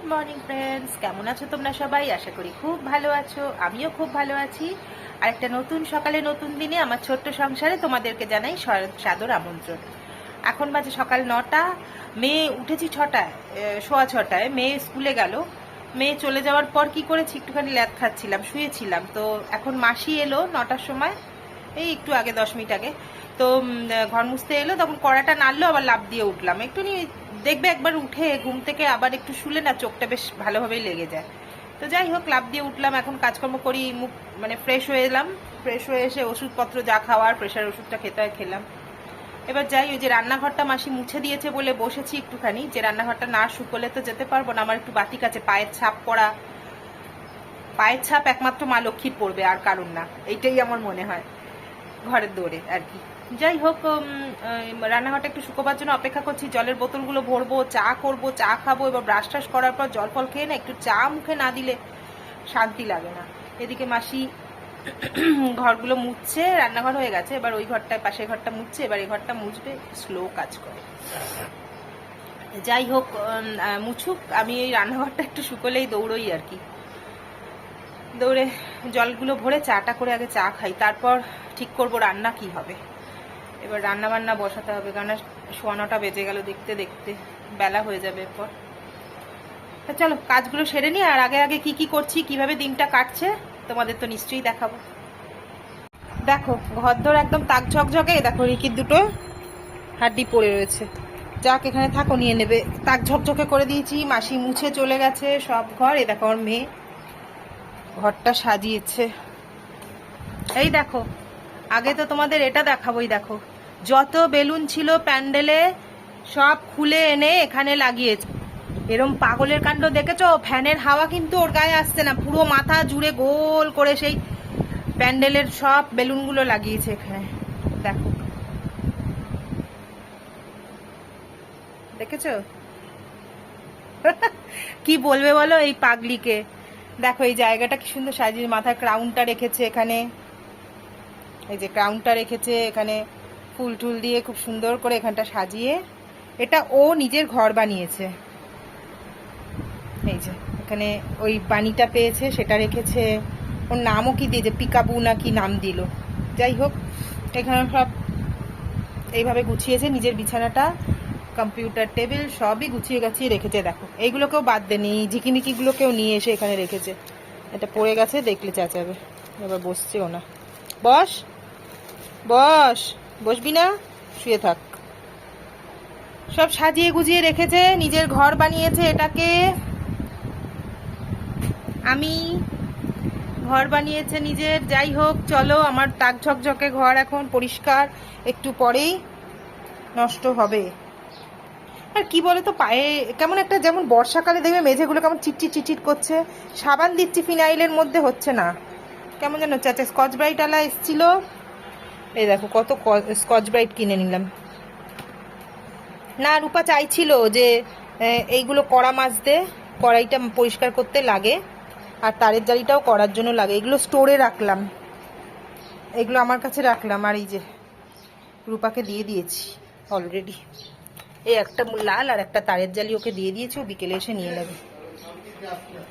Good morning friends কেমন আছো তোমরা সবাই? আশা করি খুব ভালো আছো। আমিও খুব ভালো আছি। আর একটা নতুন সকালে, নতুন দিনে আমার ছোট্ট সংসারে তোমাদেরকে জানাই সাদর আমন্ত্রণ। এখন বাজে সকাল নটা। মেয়ে, উঠেছি ছটায় সোয়া ছটায়। মেয়ে স্কুলে গেল। মেয়ে চলে যাওয়ার পর কি করেছি? একটুখানি ল্যাদ খাচ্ছিলাম, শুয়েছিলাম। তো এখন মাসি এলো নটার সময়। এই একটু আগে, দশ মিনিট আগে। তো ঘর মুছতে এলো, তখন কড়াটা নাড়লো, আবার লাভ দিয়ে উঠলাম। একটু দেখবে একবার উঠে, ঘুম থেকে আবার একটু শুলে না, চোখটা বেশ ভালোভাবেই লেগে যায়। তো যাই হোক লাভ দিয়ে উঠলাম, এখন কাজকর্ম করি, মুখ মানে ফ্রেশ হয়ে এলাম। ফ্রেশ হয়ে এসে ওষুধপত্র যা খাওয়ার প্রেশার ওষুধটা খেতে হয়, খেলাম। এবার যাই, ওই যে রান্নাঘরটা মাসি মুছে দিয়েছে বলে বসেছি একটুখানি, যে রান্নাঘরটা না শুকোলে তো যেতে পারব না, আমার একটু বাতিক আছে পায়ের ছাপ পড়া। পায়ের ছাপ একমাত্র মা লক্ষ্মীর পড়বে, আর কারণ না, এইটাই আমার মনে হয়। ঘরের দৌড়ে আর কি। যাই হোক রান্নাঘরটা একটু শুকোবার জন্য অপেক্ষা করছি। জলের বোতলগুলো ভরবো, চা করব, চা খাব। এবার ব্রাশ টাশ করার পর জল ফল খেয়ে না একটু চা মুখে না দিলে শান্তি লাগে না। এদিকে মাসি ঘরগুলো মুছছে, রান্নাঘর হয়ে গেছে। এবার ওই ঘরটায় পাশের ঘরটা মুছছে। এবার এই ঘরটা মুছবে, স্লো কাজ করে। যাই হোক মুছুক। আমি এই রান্নাঘরটা একটু শুকোলেই দৌড়ই আর কি। দৌড়ে জলগুলো ভরে চাটা করে আগে চা খাই। তারপর ঠিক করব, রান্না কি হবে? এবার রান্না বান্না বসাতে হবে কারণ সোয়া নটা বেজে গেল দেখতে দেখতে, বেলা হয়ে যাবে এরপর। চলো, কাজগুলো সেরে নিই, আর আগে আগে কি কি করছি, কীভাবে দিনটা কাটছে, তোমাদের তো নিশ্চয়ই দেখাবো। দেখো, ঘরদোর একদম তাক ঝকঝকে, দেখো রিকির দুটো হাড্ডি পড়ে রয়েছে। যাক, এখানে থাকো, নিয়ে নেবে। তাক ঝকঝকে করে দিয়েছি, মাসি মুছে চলে গেছে, সব ঘর, এ দেখো আমার মেয়ে ঘরটা সাজিয়েছে। এই দেখো আগে তো তোমাদের এটা দেখাবোই, দেখো। যত বেলুন ছিল প্যান্ডেলে, সব খুলে এনে এখানে লাগিয়েছে। এরম পাগলের কাণ্ড দেখেছ? ফ্যানের হাওয়া কিন্তু ওর গায়ে আসছে না। পুরো মাথা জুড়ে গোল করে সেই প্যান্ডেলের সব বেলুনগুলো লাগিয়েছে এখানে। দেখো। দেখেছ? কি বলবে বলো এই পাগলিকে? দেখো এই জায়গাটা কি সুন্দর সাজিয়ে, মাথায় ক্রাউনটা রেখেছে এখানে। এই যে ক্রাউনটা রেখেছে, এখানে ফুল টুল দিয়ে খুব সুন্দর করে এখানটা সাজিয়ে, এটা ও নিজের ঘর বানিয়েছে। এই যে, এখানে ওই বানিটা পেয়েছে, সেটা রেখেছে। ওর নামও কি দিয়েছে? পিকাবু না কি নাম দিল। যাই হোক, এখানে সব এইভাবে গুছিয়েছে, নিজের বিছানাটা কম্পিউটার টেবিল সবই গুছিয়ে গাছিয়ে রেখেছে, দেখো। এইগুলোকেও বাদ দেনি ঝিকিমিকিগুলোকেও নিয়ে এসে এখানে রেখেছে। এটা পড়ে গেছে, দেখলে চাচাবে। এবার বসছেও না। বস! বস, বসবি না, শুয়ে থাক। সব সাজিয়ে গুজিয়ে রেখেছে, নিজের ঘর বানিয়েছে এটাকে। আমি ঘর বানিয়েছে নিজের, যাই হোক, চলো, আমার তাক ঝকঝকে ঘর এখন পরিষ্কার, একটু পরেই নষ্ট হবে। আর কি বলে তো পায়ে কেমন একটা যেমন বর্ষাকালে দেখবে মেঝেগুলো কেমন চিটচিট চিটচিট করছে, সাবান দিচ্ছি ফিনাইলের মধ্যে হচ্ছে না। কেমন যেন আচ্ছা স্কচ ব্রাইট আলা এসছিল। এই দেখো কত স্কচ ব্রাইট কিনে নিলাম। না, রূপা চাইছিল যে এইগুলো কড়া মাজতে, কড়াইটা পরিষ্কার করতে লাগে, আর তারের জালিটাও করার জন্য লাগে। এগুলো স্টোরে রাখলাম। এগুলো আমার কাছে রাখলাম, আর এই যে, রূপাকে দিয়ে দিয়েছি অলরেডি এই একটা লাল আর একটা তারের জালি ওকে দিয়ে দিয়েছি, ও বিকেলে এসে নিয়ে নেবে।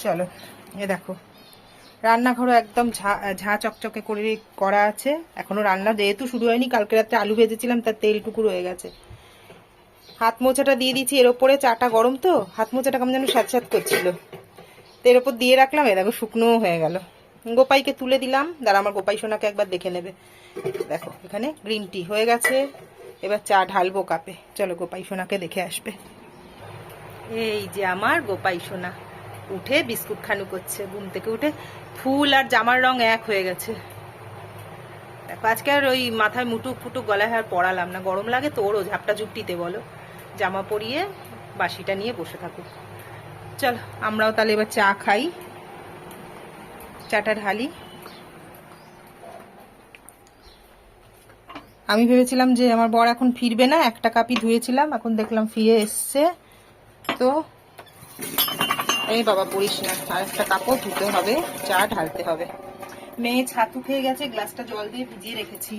চলো, এ দেখো। রান্নাঘরও একদম ঝা, ঝাঁ চকচকে করে করা আছে। এখনও রান্না যেহেতু শুরু হয়নি, কালকে রাত্রে আলু ভেজেছিলাম, তার তেলটুকু রয়ে গেছে। হাত মোছাটা দিয়ে দিয়েছি, এর ওপরে চাটা গরম তো, হাত মোছাটা কেমন যেন স্যাঁত স্যাঁত করছিল। তো এর ওপর দিয়ে রাখলাম, এ দেখো শুকনোও হয়ে গেল। গোপাইকে তুলে দিলাম, দাঁড়া আমার গোপাই সোনাকে একবার দেখে নেবে। দেখো, এখানে গ্রিন টি হয়ে গেছে, এবার চা ঢালবো কাপে। চলো গোপাই সোনাকে দেখে আসবে। এই যে আমার গোপাই সোনা, উঠে বিস্কুট খানু করছে, ঘুম থেকে উঠে ফুল আর জামার রং এক হয়ে গেছে। দেখো, আজকে আর ওই মাথায় মুটুক ফুটুক গলায় আর পড়ালাম না। গরম লাগে তো ওরও ঝাপটা ঝুপটিতে বলো। জামা পরিয়ে বাসিটা নিয়ে বসে থাকুক চলো, আমরাও তাহলে এবার চা খাই। চাটা ঢালি। আমি ভেবেছিলাম যে আমার বর এখন ফিরবে না, একটা কাপই ধুয়েছিলাম, এখন দেখলাম ফিরে এসছে। তো এই বাবা পড়িস না। আর একটা কাপড় ধুতে হবে চা ঢালতে হবে। মেয়ে ছাতু খেয়ে গেছে গ্লাসটা জল দিয়ে ভিজিয়ে রেখেছি।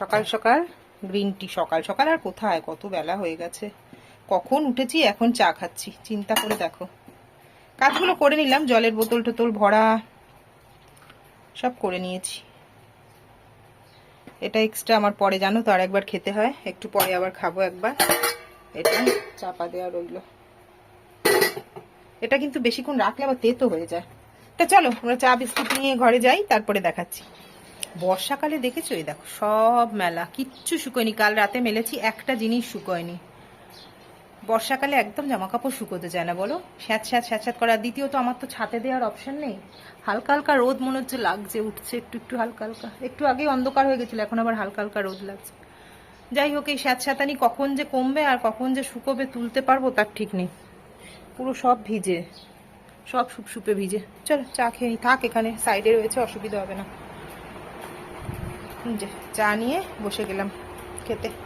সকাল সকাল গ্রিন টি সকাল সকাল আর কোথায়? কত বেলা হয়ে গেছে। কখন উঠেছি? এখন চা খাচ্ছি। চিন্তা করে দেখো। কাজগুলো করে নিলাম জলের বোতল টোতল ভরা সব করে নিয়েছি। এটা এক্সট্রা আমার পরে, জানো তো আর একবার খেতে হয়। একটু পরে আবার খাব একবার। এটা চাপা দেওয়া রইল। এটা কিন্তু বেশিক্ষণ রাখলে আবার তেতো হয়ে যায়। তা চলো, আমরা চা বিস্কুট নিয়ে ঘরে যাই, তারপরে দেখাচ্ছি। বর্ষাকালে দেখেছ? এই দেখো, সব মেলা। কিচ্ছু শুকোয়নি। কাল রাতে মেলেছি, একটা জিনিস শুকোয়নি। বর্ষাকালে একদম জামা কাপড় শুকোতে চায় না, বলো? স্যাঁত স্যাঁত স্যাঁত স্যাঁত করা দ্বিতীয়ত আমার তো ছাতে দেওয়ার অপশন নেই। হালকা হালকা রোদ মনে হচ্ছে লাগছে, উঠছে একটু একটু হালকা হালকা। একটু আগে অন্ধকার হয়ে গেছিল, এখন আবার হালকা হালকা রোদ লাগছে। যাই হোক, এই স্যাঁত, স্যাঁতানি কখন যে কমবে আর কখন যে শুকোবে তুলতে পারব তার ঠিক নেই। পুরো সব ভিজে, সব সুপসুপে ভিজে। চলো, চা খেয়ে নি। থাক এখানে, সাইডে রয়েছে, অসুবিধা হবে না। যে, চা নিয়ে বসে গেলাম খেতে।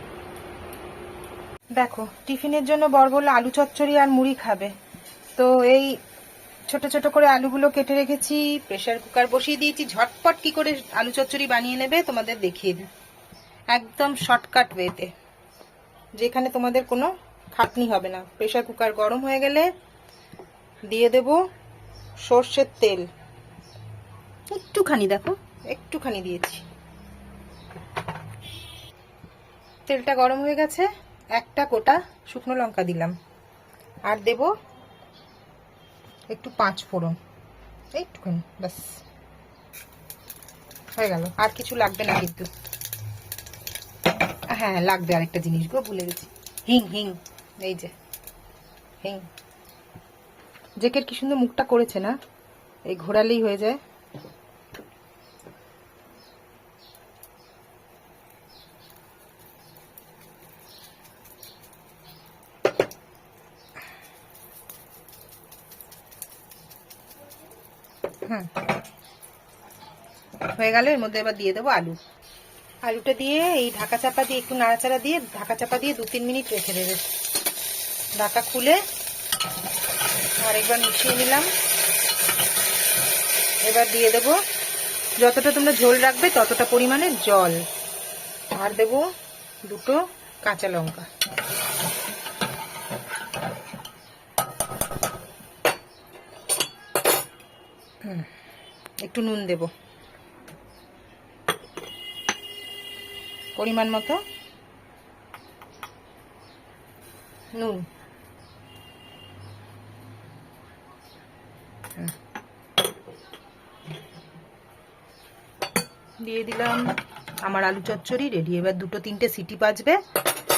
দেখো টিফিনের জন্য বর বলল আলু চচ্চড়ি আর মুড়ি খাবে। তো এই ছোট ছোট করে আলুগুলো কেটে রেখেছি প্রেশার কুকার বসিয়ে দিয়েছি ঝটপট কি করে আলু চচ্চড়ি বানিয়ে নেবে তোমাদের দেখিয়ে দিই। একদম শর্টকাট ওয়েতে যেখানে তোমাদের কোনো খাটনি হবে না। প্রেশার কুকার গরম হয়ে গেলে দিয়ে দেব সর্ষের তেল। একটুখানি দেখো। একটুখানি দিয়েছি। তেলটা গরম হয়ে গেছে। একটা গোটা শুকনো লঙ্কা দিলাম। আর দেব একটু পাঁচ ফোড়ন। একটুখানি ব্যাস। হয়ে গেল। আর কিছু লাগবে না কিন্তু। হ্যাঁ লাগবে আরেকটা জিনিস গো, ভুলে গেছি। হিং হিং, এই যে, হিং। জেকের কি সুন্দর মুখটা করেছে না? এই ঘোরালেই হয়ে যায়। হুম। হয়ে গেল, এর মধ্যে এবার দিয়ে দেবো আলু। আলুটা দিয়ে এই ঢাকা চাপা দিয়ে, একটু নাড়াচাড়া দিয়ে, ঢাকা চাপা দিয়ে দু তিন মিনিট রেখে দেবে। ঢাকা খুলে আরেকবার মিশিয়ে নিলাম। এবার দিয়ে দেব, যতটা তোমরা ঝোল রাখবে ততটা পরিমাণে জল। আর দেব দুটো কাঁচা লঙ্কা। একটু নুন দেব। পরিমাণ মতো নুন। দিয়ে দিলাম আমার আলু চচ্চড়ি রেডি এবার দুটো তিনটে সিটি বাজবে।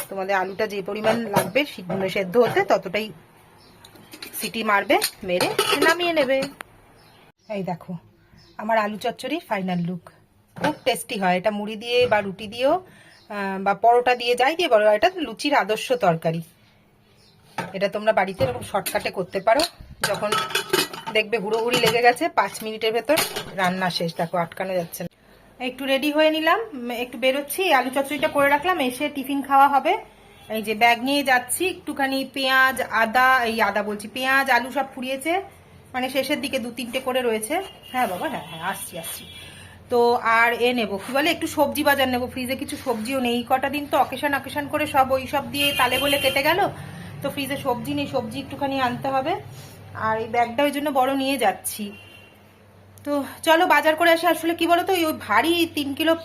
তোমাদের আলুটা যে পরিমাণ লাগবে সিদ্ধ- সেদ্ধ হতে ততটাই সিটি মারবে, মেরে নামিয়ে নেবে। এই দেখো, আমার আলু চচ্চড়ি ফাইনাল লুক খুব টেস্টি হয়, এটা মুড়ি দিয়ে বা রুটি দিয়েও বা পরোটা দিয়ে যাই দিয়ে বলো এটা লুচির আদর্শ তরকারি। এটা তোমরা বাড়িতে এরকম শর্টকাটে করতে পারো, যখন দেখবে হুড়োহুড়ি লেগে গেছে, পাঁচ মিনিটের ভেতর রান্না শেষ। দেখো, আটকানো যাচ্ছে না। একটু রেডি হয়ে নিলাম একটু বেরোচ্ছি আলু চচ্চড়িটা করে রাখলাম, এসে টিফিন খাওয়া হবে। এই যে ব্যাগ নিয়ে যাচ্ছি, একটুখানি পেঁয়াজ, আদা, এই আদা বলছি, পেঁয়াজ, আলু সব ফুরিয়েছে। মানে শেষের দিকে দু তিনটে করে রয়েছে। হ্যাঁ বাবা হ্যাঁ হ্যাঁ আসছি আসছি। তো আর এ নেব, কী বলে, একটু সবজি বাজার নেব। ফ্রিজে কিছু সবজিও নেই। কটা দিন তো অকেশন অকেশন করে সব ওই সব দিয়ে তালে বলে কেটে গেল। তো ফ্রিজে সবজি নেই, সবজি একটুখানি আনতে হবে। আর এই ব্যাগটা ওই জন্য বড় নিয়ে যাচ্ছি। তো চলো বাজার করে আসে। আসলে কি বলতো ওই ভারী তিন কিলো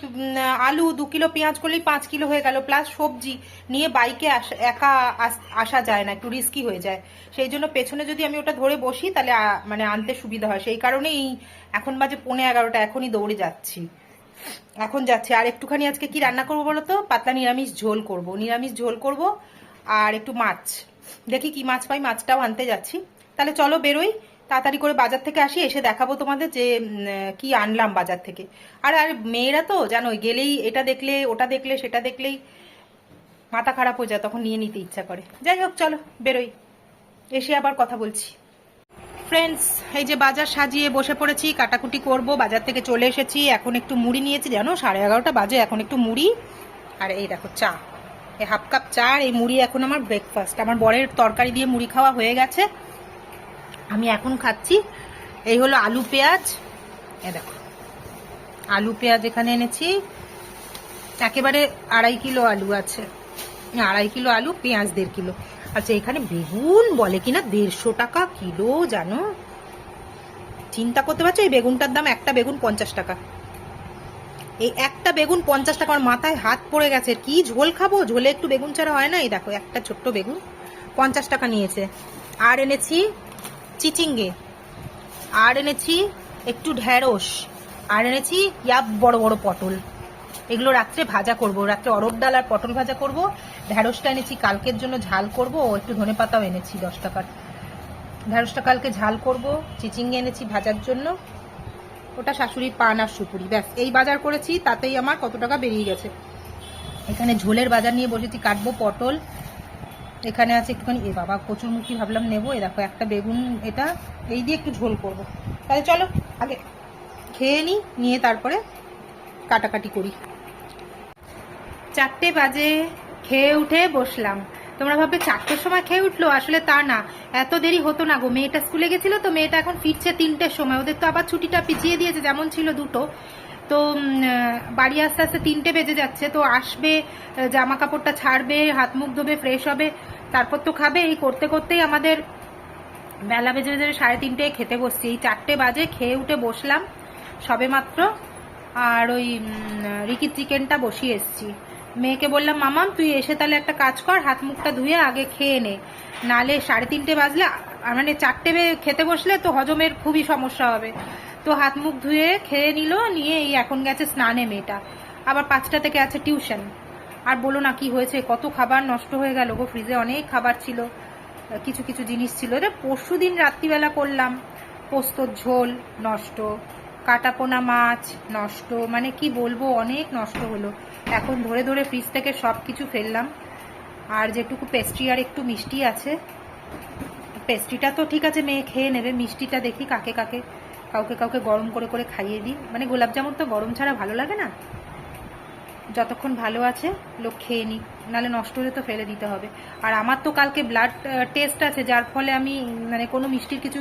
আলু, দু কিলো পেঁয়াজ করলেই পাঁচ কিলো হয়ে গেল। প্লাস সবজি নিয়ে বাইকে একা আস- আসা যায় না, একটু রিস্কি হয়ে যায়। সেই জন্য পেছনে যদি আমি ওটা ধরে বসি, তাহলে মানে আনতে সুবিধা হয়। সেই কারণেই এখন বাজে পৌনে এগারোটা, এখনই দৌড়ে যাচ্ছি। এখন যাচ্ছে। আর একটুখানি আজকে কি রান্না করব বলো তো পাতলা নিরামিষ ঝোল করব। নিরামিষ ঝোল করব আর একটু মাছ। দেখি কি মাছ পাই, মাছটাও আনতে যাচ্ছি। তাহলে চলো বেরোই। তাড়াতাড়ি করে বাজার থেকে আসি, এসে দেখাবো তোমাদের যে কি আনলাম বাজার থেকে। আর আর মেয়েরা তো জানো গেলেই এটা দেখলে, ওটা দেখলে, সেটা দেখলেই মাথা খারাপ হয়ে যায়, তখন নিয়ে নিতে ইচ্ছা করে। যাই হোক, চলো, বেরোই। এসে আবার কথা বলছি। ফ্রেন্ডস এই যে বাজার সাজিয়ে বসে পড়েছি, কাটাকুটি করব, বাজার থেকে চলে এসেছি, এখন একটু মুড়ি নিয়েছি, জানো, সাড়ে এগারোটা বাজে, এখন একটু মুড়ি। আর এই দেখো, চা। এই হাফ কাপ চা, আর এই মুড়ি এখন আমার ব্রেকফাস্ট আমার বরের তরকারি দিয়ে মুড়ি খাওয়া হয়ে গেছে। আমি এখন খাচ্ছি। এই হলো আলু পেঁয়াজ। এ দেখো। আলু পেঁয়াজ এখানে এনেছি। একেবারে আড়াই কিলো আলু আছে। আড়াই কিলো আলু, পেঁয়াজ দেড় কিলো। আচ্ছা এখানে বেগুন বলে কিনা? দেড়শো টাকা কিলো, জানো? চিন্তা করতে পারছ? এই বেগুনটার দাম একটা বেগুন পঞ্চাশ টাকা। এই একটা বেগুন পঞ্চাশ টাকা, আমার মাথায় হাত পড়ে গেছে। কি ঝোল খাব? ঝোলে একটু বেগুন ছাড়া হয় না? এই দেখো, একটা ছোট্ট বেগুন পঞ্চাশ টাকা নিয়েছে। আর এনেছি চিচিঙ্গে। আর এনেছি একটু ঢ্যাঁড়স, আর এনেছি ইয়া বড় বড় পটল। এগুলো রাত্রে ভাজা করব, রাত্রে অরব ডাল আর পটল ভাজা করব। ঢ্যাঁড়সটা এনেছি, কালকের জন্য ঝাল করব, ও একটু ধনে পাতাও এনেছি, দশ টাকার। ঢ্যাঁড়সটা কালকে ঝাল করব, চিচিঙ্গে এনেছি ভাজার জন্য। ওটা শাশুড়ির পান আর সুপুরি, ব্যাস। এই বাজার করেছি, তাতেই আমার কত টাকা বেরিয়ে গেছে। এখানে ঝোলের বাজার নিয়ে বসেছি, কাটবো পটল এখানে আছে একটুখানি, এ বাবা কচুরমুখী ভাবলাম নেব, এ দেখো একটা বেগুন, এটা, এই দিয়ে একটু ঝোল করব। তাহলে চলো, আগে খেয়ে নিই নিয়ে তারপরে কাটাকাটি করি। চারটে বাজে, খেয়ে উঠে বসলাম। তোমরা ভাববে, চারটের সময় খেয়ে উঠল? আসলে তা না। এত দেরি হতো না গো। মেয়েটা স্কুলে গেছিল তো, মেয়েটা এখন ফিরছে তিনটের সময়। ওদের তো আবার ছুটিটা পিছিয়ে দিয়েছে, যেমন ছিল দুটো। তো বাড়ি আস্তে আস্তে তিনটে বেজে যাচ্ছে, তো আসবে জামা কাপড়টা ছাড়বে, হাত মুখ ধোবে ফ্রেশ হবে, তারপর তো খাবে। এই করতে করতেই আমাদের বেলা বেজে বেজে সাড়ে তিনটে খেতে বসছি। এই চারটে বাজে, খেয়ে উঠে বসলাম সবে মাত্র আর ওই রিকির চিকেনটা বসিয়ে এসছি। মেয়েকে বললাম মামাম তুই এসে তাহলে একটা কাজ কর, হাত মুখটা ধুয়ে আগে খেয়ে নে। নালে সাড়ে তিনটে বাজলে মানে চারটে খেতে বসলে তো হজমের খুবই সমস্যা হবে। তো হাত মুখ ধুয়ে খেয়ে নিল, নিয়ে এই এখন গেছে স্নানে মেয়েটা। আবার পাঁচটা থেকে আছে টিউশন। আর বলো না কি হয়েছে, কত খাবার নষ্ট হয়ে গেল গো, ফ্রিজে অনেক খাবার ছিল, কিছু কিছু জিনিস ছিল। রে পরশু দিন রাত্রিবেলা করলাম, পোস্তর ঝোল নষ্ট, কাটাপোনা মাছ নষ্ট মানে কি বলব, অনেক নষ্ট হলো। এখন ধরে ধরে ফ্রিজ থেকে সব কিছু ফেললাম। আর যেটুকু পেস্ট্রি আর একটু মিষ্টি আছে পেস্ট্রিটা তো ঠিক আছে, মেয়ে খেয়ে নেবে, মিষ্টিটা দেখি কাকে কাকে। কাউকে কাউকে গরম করে করে খাইয়ে দিই। মানে গোলাপ জামুন তো গরম ছাড়া ভালো লাগে না। যতক্ষণ ভালো আছে, লোক খেয়ে নিই নাহলে নষ্ট হলে তো ফেলে দিতে হবে। আর আমার তো কালকে ব্লাড টেস্ট আছে, যার ফলে আমি মানে কোনো মিষ্টির কিছু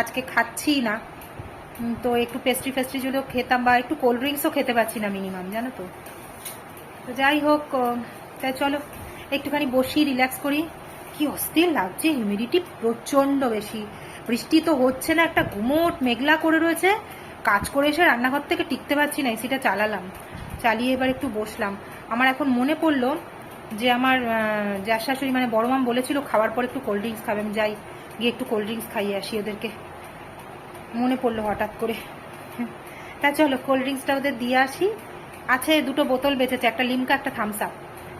আজকে খাচ্ছি না। তো একটু পেস্ট্রি ফেস্ট্রি যদি খেতাম বা একটু কোল্ড ড্রিঙ্কসও খেতে পারছি না মিনিমাম জানো তো? তো যাই হোক তাই চলো, একটুখানি বসি রিল্যাক্স করি। কি অস্থির লাগছে হিউমিডিটি প্রচণ্ড বেশি। বৃষ্টি তো হচ্ছে না, একটা ঘুমোট মেঘলা করে রয়েছে। কাজ করে এসে রান্নাঘর থেকে টিকতে পারছি না, এসিটা চালালাম। চালিয়ে এবার একটু বসলাম। আমার এখন মনে পড়ল যে আমার যার শাশুড়ি মানে বড় মাম বলেছিল খাওয়ার পর একটু কোল্ড ড্রিঙ্কস খাবে, আমি যাই, গিয়ে একটু কোল্ড ড্রিঙ্কস খাইয়ে আসি ওদেরকে। মনে পড়ল হঠাৎ করে। তা চলো কোল্ড ড্রিঙ্কসটা ওদের দিয়ে আসি। আছে দুটো বোতল বেঁচেছে, একটা লিমকা, একটা থামস আপ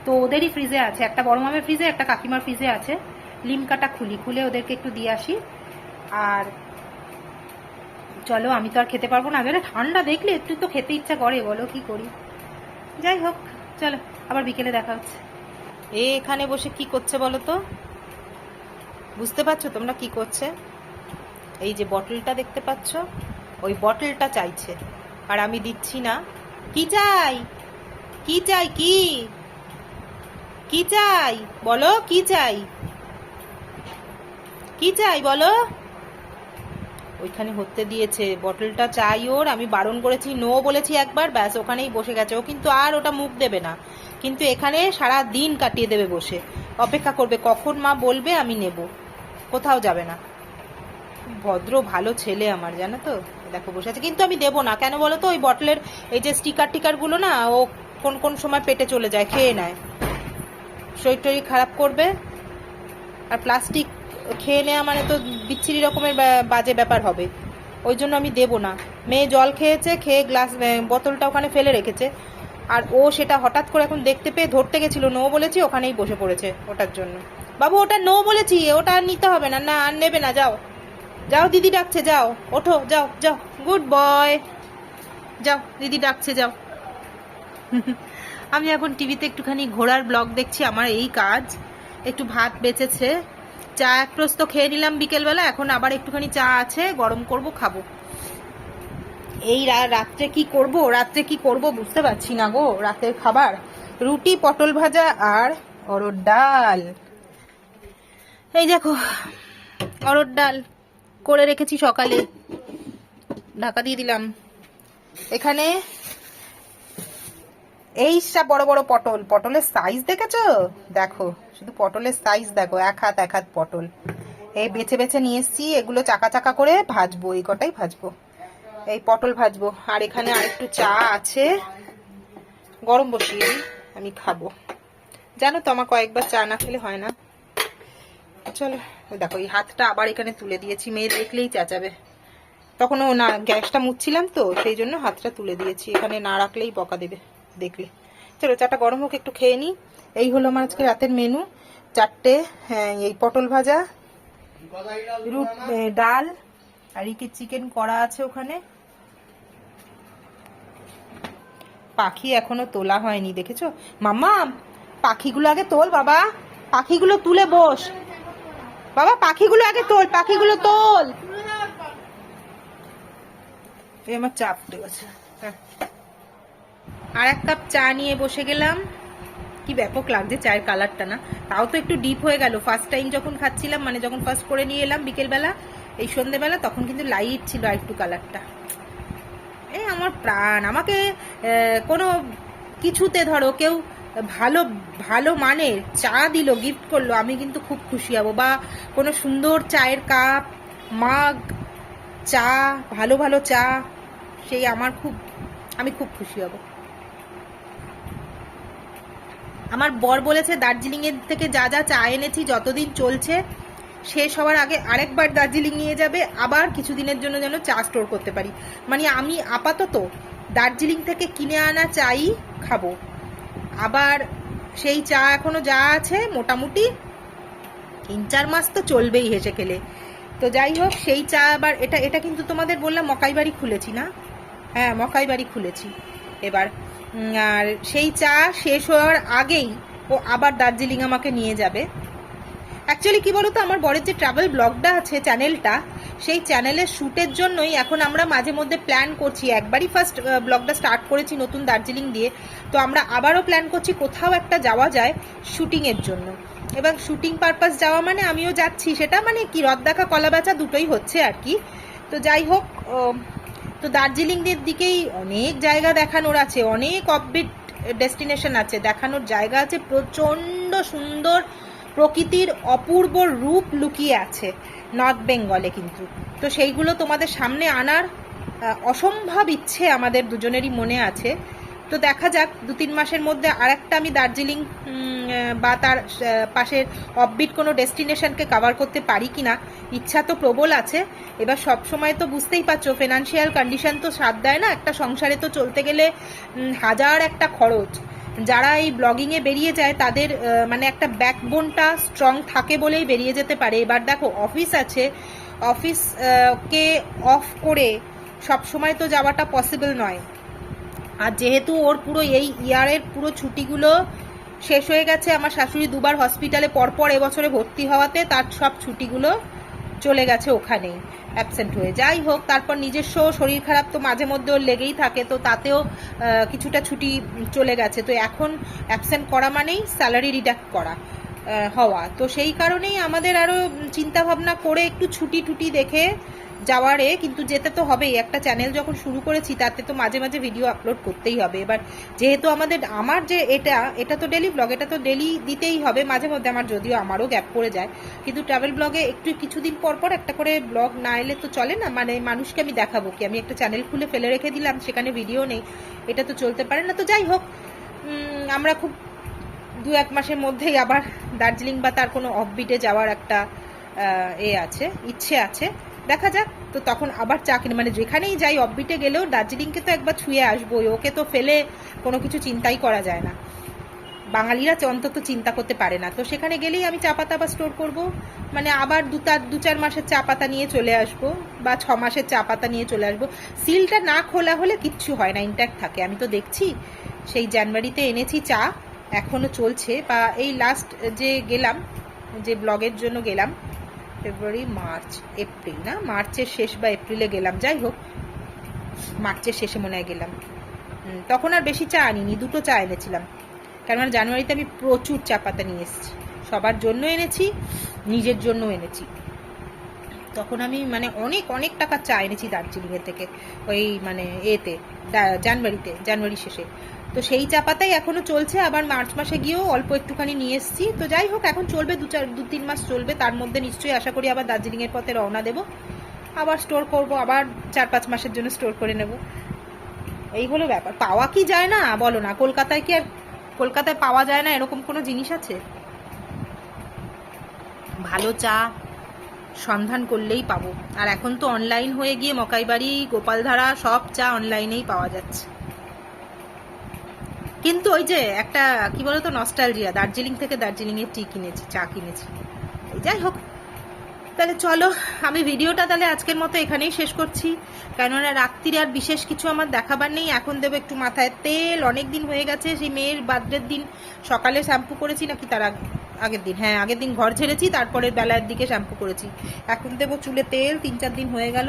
তো ওদেরই ফ্রিজে আছে, একটা বড় মামের ফ্রিজে একটা কাকিমার ফ্রিজে আছে। লিমকাটা খুলি, খুলে ওদেরকে একটু দিয়ে আসি। আর চলো, আমি তো আর খেতে পারব না। এবারে ঠান্ডা দেখলে একটু তো খেতে ইচ্ছা করে, বলো কি করি। যাই হোক, চলো, আবার বিকেলে দেখা হচ্ছে। এ, এখানে বসে কি করছে বলো তো? বুঝতে পারছ তোমরা কি করছে? এই যে বটলটা দেখতে পাচ্ছ, ওই বটলটা চাইছে। আর আমি দিচ্ছি না। কি চাই? কি চাই, কি? কি চাই? বলো, কি চাই? কি চাই, বলো? ওইখানে হতে দিয়েছে। বটলটা চাই ওর, আমি বারণ করেছি নো বলেছি একবার, ব্যাস, ওখানেই বসে গেছে। ও কিন্তু আর ওটা মুখ দেবে না। কিন্তু এখানে সারা দিন কাটিয়ে দেবে বসে। অপেক্ষা করবে, কখন মা বলবে, আমি নেব। কোথাও যাবে না। ভদ্র, ভালো ছেলে আমার, জানো তো? দেখো, বসে আছে। কিন্তু আমি দেবো না। কেন বলো তো? ওই বটলের এই যে স্টিকার টিকারগুলো না, ও কোন কোন সময় পেটে চলে যায়, খেয়ে নেয়। শরীর টরীর খারাপ করবে? আর প্লাস্টিক খেয়ে নেওয়া মানে তো বিচ্ছিরি রকমের বাজে ব্যাপার হবে। ওই জন্য আমি দেবো না। মেয়ে জল খেয়েছে, খেয়ে গ্লাস বোতলটা ওখানে ফেলে রেখেছে। আর ও সেটা হঠাৎ করে এখন দেখতে পেয়ে ধরতে গেছিল, নো বলেছি, ওখানেই বসে পড়েছে ওটার জন্য। বাবু, ওটা নো বলেছি, ওটা আর নিতে হবে না। না, আর নেবে না, যাও। যাও, দিদি ডাকছে, যাও। ওঠো, যাও যাও। Good boy. যাও, দিদি ডাকছে, যাও। আমি এখন টিভিতে একটুখানি ঘোড়ার ব্লগ দেখছি, আমার এই কাজ। একটু ভাত বেঁচেছে। চা এক প্রস্ত খেয়ে নিলাম বিকেলবেলা, এখন আবার একটুখানি চা আছে, গরম করব, খাব। এই রাত্রে কি করব? রাত্রে কি করব বুঝতে পারছি না গো। রাতের খাবার, রুটি, পটল ভাজা আর অরড় ডাল। এই দেখো অরড় ডাল করে রেখেছি সকালে। ঢাকা দিয়ে দিলাম। এখানে এই সব বড় বড় পটল। পটলের সাইজ দেখেছ? দেখো, শুধু পটলের সাইজ দেখো, এক হাত এক হাত পটল। এই বেছে বেছে নিয়ে এসছি, এগুলো চাকা চাকা করে ভাজবো, এই কটাই ভাজবো। এই পটল ভাজবো, আর এখানে আরেকটু চা আছে। গরম বসিয়ে আমি খাব। জানো তো, আমার কয়েকবার চা না খেলে হয় না। চলো দেখো, এই হাতটা আবার এখানে তুলে দিয়েছি, মেয়ে দেখলেই চেঁচাবে। তখন ও না, গ্যাসটা মুচ্ছিলাম তো, সেই জন্য হাতটা তুলে দিয়েছি, এখানে না রাখলেই বকা দেবে। দেখলে চলো, চাটা গরম হোক, একটু খেয়ে নিই এই হলো আমার আজকে রাতের মেনু চারটে হ্যাঁ এই পটল ভাজা, রুট ডাল, আর কি চিকেন করা আছে ওখানে। পাখি এখনও তোলা হয়নি, দেখেছ? মাম্মা, পাখিগুলো আগে তোল বাবা। পাখিগুলো তুলে বস। বাবা, পাখিগুলো আগে তোল, পাখিগুলো তোল। এই আমার চাপ উঠে গেছে। হ্যাঁ। আর এক কাপ চা নিয়ে বসে গেলাম। কি ব্যাপক লাগছে চায়ের কালারটা না? তাও তো একটু ডিপ হয়ে গেল। ফার্স্ট টাইম যখন খাচ্ছিলাম মানে যখন ফার্স্ট করে নিয়ে এলাম বিকেলবেলা, এই সন্ধেবেলা, তখন কিন্তু লাইট ছিল আর একটু কালারটা। এই আমার প্রাণ, আমাকে কোনো কিছুতে ধরো কেউ ভালো ভালো মানের চা দিল গিফট করল, আমি কিন্তু খুব খুশি হব। বা কোনো সুন্দর চায়ের কাপ মাগ চা, ভালো ভালো চা, সেই আমার খুব, আমি খুব খুশি হব। আমার বর বলেছে দার্জিলিং এর থেকে যা যা চা এনেছি, যতদিন চলছে শেষ হওয়ার আগে আরেকবার দার্জিলিং নিয়ে যাবে, আবার কিছুদিনের জন্য যেন চা স্টোর করতে পারি। মানে আমি আপাতত দার্জিলিং থেকে কিনে আনা চাই খাব। আবার সেই চা এখনও যা আছে, মোটামুটি তিন চার মাস তো চলবেই হেসে খেলে। তো যাই হোক, সেই চা আবার, এটা এটা কিন্তু তোমাদের বললাম মকাই বাড়ি খুলেছি না? হ্যাঁ মকাই বাড়ি খুলেছি। এবার আর সেই চা শেষ হওয়ার আগেই ও আবার দার্জিলিং আমাকে নিয়ে যাবে। অ্যাকচুয়ালি কি বলতো, আমার বরের যে ট্রাভেল ব্লগটা আছে চ্যানেলটা সেই চ্যানেলের শ্যুটের জন্যই এখন আমরা মাঝে মধ্যে প্ল্যান করছি। একবারই ফার্স্ট ব্লগটা স্টার্ট করেছি নতুন দার্জিলিং দিয়ে। তো আমরা আবারও প্ল্যান করছি কোথাও একটা যাওয়া যায় শুটিংয়ের জন্য। এবং শুটিং পারপাস যাওয়া মানে আমিও যাচ্ছি, সেটা মানে কি রদ দেখা কলা বেচা দুটোই হচ্ছে আর কি। তো যাই হোক তো দার্জিলিংয়ের দিকেই অনেক জায়গা দেখানোর আছে, অনেক অফবিট ডেস্টিনেশন আছে। দেখানোর জায়গা আছে, প্রচণ্ড সুন্দর প্রকৃতির অপূর্ব রূপ লুকিয়ে আছে নর্থ বেঙ্গলে কিন্তু। তো সেইগুলো তোমাদের সামনে আনার অসম্ভব ইচ্ছে আমাদের দুজনেরই মনে আছে। তো দেখা যাক দু তিন মাসের মধ্যে আরেকটা আমি দার্জিলিং বা তার পাশের অফবিট কোনো ডেস্টিনেশনকে কভার করতে পারি কিনা, ইচ্ছা তো প্রবল আছে। এবার সব সময় তো বুঝতেই পারছ ফিনান্সিয়াল কন্ডিশন তো সাথ দেয় না, একটা সংসারে তো চলতে গেলে হাজার একটা খরচ। যারা এই ব্লগিংয়ে বেরিয়ে যায়, তাদের মানে একটা ব্যাকবোনটা স্ট্রং থাকে বলেই বেরিয়ে যেতে পারে। এবার দেখো অফিস আছে অফিস কে অফ করে সব সময় তো যাওয়াটা পসিবল নয়। আর যেহেতু ওর পুরো এই ইয়ারের পুরো ছুটিগুলো শেষ হয়ে গেছে, আমার শাশুড়ি দুবার হসপিটালে পরপর এবছরে ভর্তি হওয়াতে তার সব ছুটিগুলো চলে গেছে ওখানেই অ্যাবসেন্ট হয়ে। যাই হোক, তারপর নিজস্ব শরীর খারাপ তো মাঝে মধ্যে ওর লেগেই থাকে, তো তাতেও কিছুটা ছুটি চলে গেছে। তো এখন অ্যাবসেন্ট করা মানেই স্যালারি রিডাক্ট করা। হওয়া। তো সেই কারণেই আমাদের আরও চিন্তা ভাবনা করে একটু ছুটি টুটি দেখে যাওয়ারে, কিন্তু যেতে তো হবেই। একটা চ্যানেল যখন শুরু করেছি, তাতে তো মাঝে মাঝে ভিডিও আপলোড করতেই হবে। এবার যেহেতু আমাদের, আমার যে এটা এটা তো ডেলি ব্লগ এটা তো ডেলি দিতেই হবে। মাঝে মধ্যে আমার যদিও আমারও গ্যাপ পড়ে যায়। কিন্তু ট্রাভেল ব্লগে একটু কিছুদিন পর পর একটা করে ব্লগ না এলে তো চলে না? মানে মানুষকে আমি দেখাবো কি? আমি একটা চ্যানেল খুলে ফেলে রেখে দিলাম, সেখানে ভিডিও নেই। এটা তো চলতে পারে না। তো যাই হোক আমরা খুব দু এক মাসের মধ্যেই আবার দার্জিলিং বা তার কোনো অফবিটে যাওয়ার একটা এ আছে, ইচ্ছে আছে। দেখা যাক, তো তখন আবার চাকরি মানে যেখানেই যাই অফবিটে গেলেও দার্জিলিংকে তো একবার ছুঁয়ে আসবোই, ওকে তো ফেলে কোনো কিছু চিন্তাই করা যায় না। বাঙালিরা অন্তত চিন্তা করতে পারে না। তো সেখানে গেলেই আমি চা পাতা আবার স্টোর করব মানে আবার দু তার, দু চার মাসের চা পাতা নিয়ে চলে আসব, বা ছ মাসের চা পাতা নিয়ে চলে আসব। সিলটা না খোলা হলে কিচ্ছু হয় না ইনট্যাক্ট থাকে। আমি তো দেখছি, সেই জানুয়ারিতে এনেছি চা। এখনও চলছে বা এই লাস্ট যে গেলাম, যে ব্লগের জন্য গেলাম ফেব্রুয়ারি মার্চ এপ্রিল না? মার্চের শেষ বা এপ্রিলে গেলাম, যাই হোক। মার্চের শেষে মনে হয় গেলাম। তখন আর বেশি চা আনিনি, দুটো চা এনেছিলাম। কেননা জানুয়ারিতে আমি প্রচুর চা পাতা নিয়ে এসেছি। সবার জন্য এনেছি, নিজের জন্য এনেছি। তখন আমি মানে অনেক অনেক টাকার চা এনেছি দার্জিলিংয়ের থেকে, ওই মানে এতে জানুয়ারিতে, জানুয়ারি শেষে। তো সেই চা পাতাই এখনও চলছে। আবার মার্চ মাসে গিয়েও অল্প একটুখানি নিয়ে এসেছি। তো যাই হোক, এখন চলবে, দু চার, দু তিন মাস চলবে। তার মধ্যে নিশ্চয়ই আশা করি আবার দার্জিলিংয়ের পথে রওনা দেবো। আবার স্টোর করব, আবার চার পাঁচ মাসের জন্য স্টোর করে নেব। এই হলো ব্যাপার। পাওয়া কি যায় না? বলো না, কলকাতায় কি আর, কলকাতায় পাওয়া যায় না? এরকম কোনো জিনিস আছে? ভালো চা সন্ধান করলেই পাবো। আর এখন তো অনলাইন হয়ে গিয়ে মকাইবাড়ি, গোপালধারা সব চা অনলাইনেই পাওয়া যাচ্ছে। কিন্তু ওই যে একটা কি বলতো নস্টালজিয়া দার্জিলিং থেকে দার্জিলিং এর টি কিনেছি চা কিনেছি। যাই হোক তাহলে চলো আমি ভিডিওটা তাহলে আজকের মতো এখানেই শেষ করছি। কেননা রাত্রিরে আর বিশেষ কিছু আমার দেখাবার নেই এখন দেবো একটু মাথায় তেল। অনেক দিন হয়ে গেছে সেই মেয়ের বার্থডের দিন সকালে শ্যাম্পু করেছি নাকি তার আগের দিন। হ্যাঁ আগের দিন ঘর ঝেড়েছি তারপরে বেলার দিকে শ্যাম্পু করেছি। এখন দেবো চুলে তেল তিন চার দিন হয়ে গেল।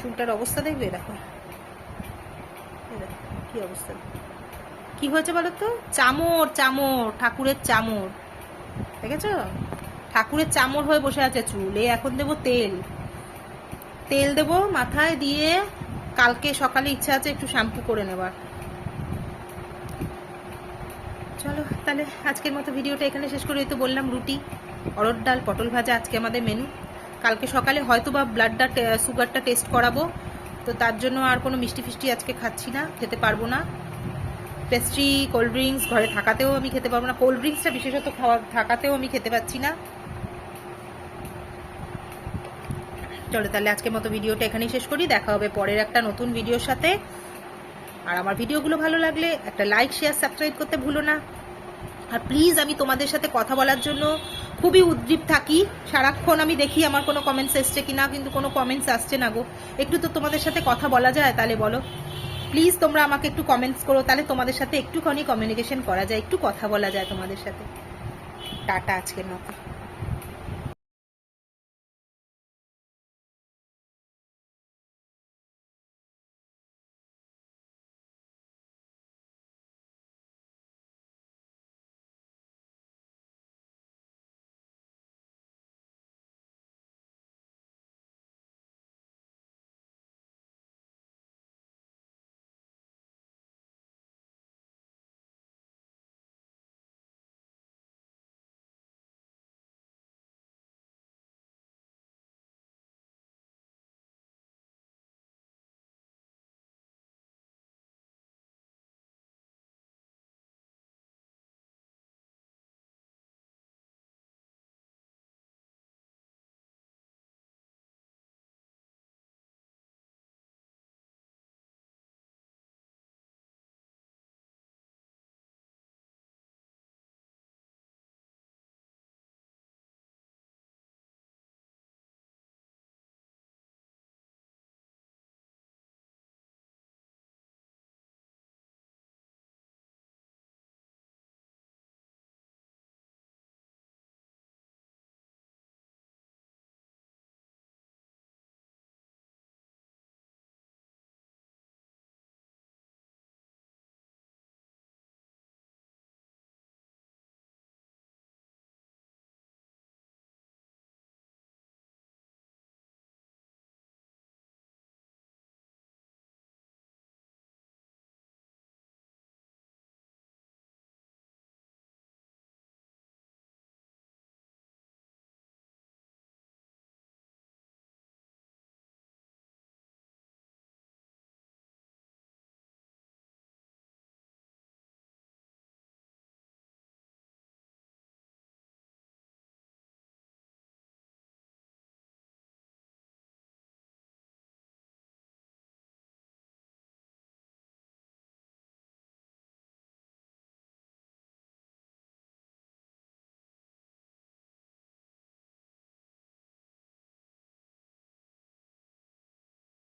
চুলটার অবস্থা দেখবে? দেখো, কি অবস্থা। কি হয়েছে বলো তো? চামর চামর, ঠাকুরের চামর। দেখেছ? ঠাকুরের চামর হয়ে বসে আছে চুল। এ এখন দেবো তেল। তেল দেবো মাথায় দিয়ে কালকে সকালে ইচ্ছা আছে একটু শ্যাম্পু করে নেবার। চলো, তাহলে আজকের মতো ভিডিওটা এখানে শেষ করে। তো বললাম রুটি অরড় ডাল, পটল ভাজা আজকে আমাদের মেনু কালকে সকালে হয়তো বা ব্লাডটা সুগারটা টেস্ট করাবো। তো তার জন্য আর কোনো মিষ্টি ফিষ্টি আজকে খাচ্ছি না, খেতে পারব না। পেস্ট্রি কোল্ড ড্রিঙ্কস ঘরে থাকাতেও আমি খেতে পারব না। কোল্ড ড্রিঙ্কসটা বিশেষত খাওয়া, থাকাতেও আমি খেতে পাচ্ছি না। চলো তাহলে আজকের মতো ভিডিওটা এখানেই শেষ করি। দেখা হবে পরের একটা নতুন ভিডিওর সাথে। আর আমার ভিডিওগুলো ভালো লাগলে একটা লাইক শেয়ার সাবস্ক্রাইব করতে ভুলো না। আর প্লিজ আমি তোমাদের সাথে কথা বলার জন্য খুবই উদ্দীপ থাকি। সারাক্ষণ আমি দেখি আমার কোনো কমেন্টস এসছে কি না কিন্তু কোনো কমেন্টস আসছে না গো। একটু তো তোমাদের সাথে কথা বলা যায়, তাহলে বলো। প্লিজ তোমরা আমাকে একটু কমেন্টস করো, তাহলে তোমাদের সাথে একটুখানি কমিউনিকেশন করা যায়, একটু কথা বলা যায় তোমাদের সাথে। টাটা আজকের মতো।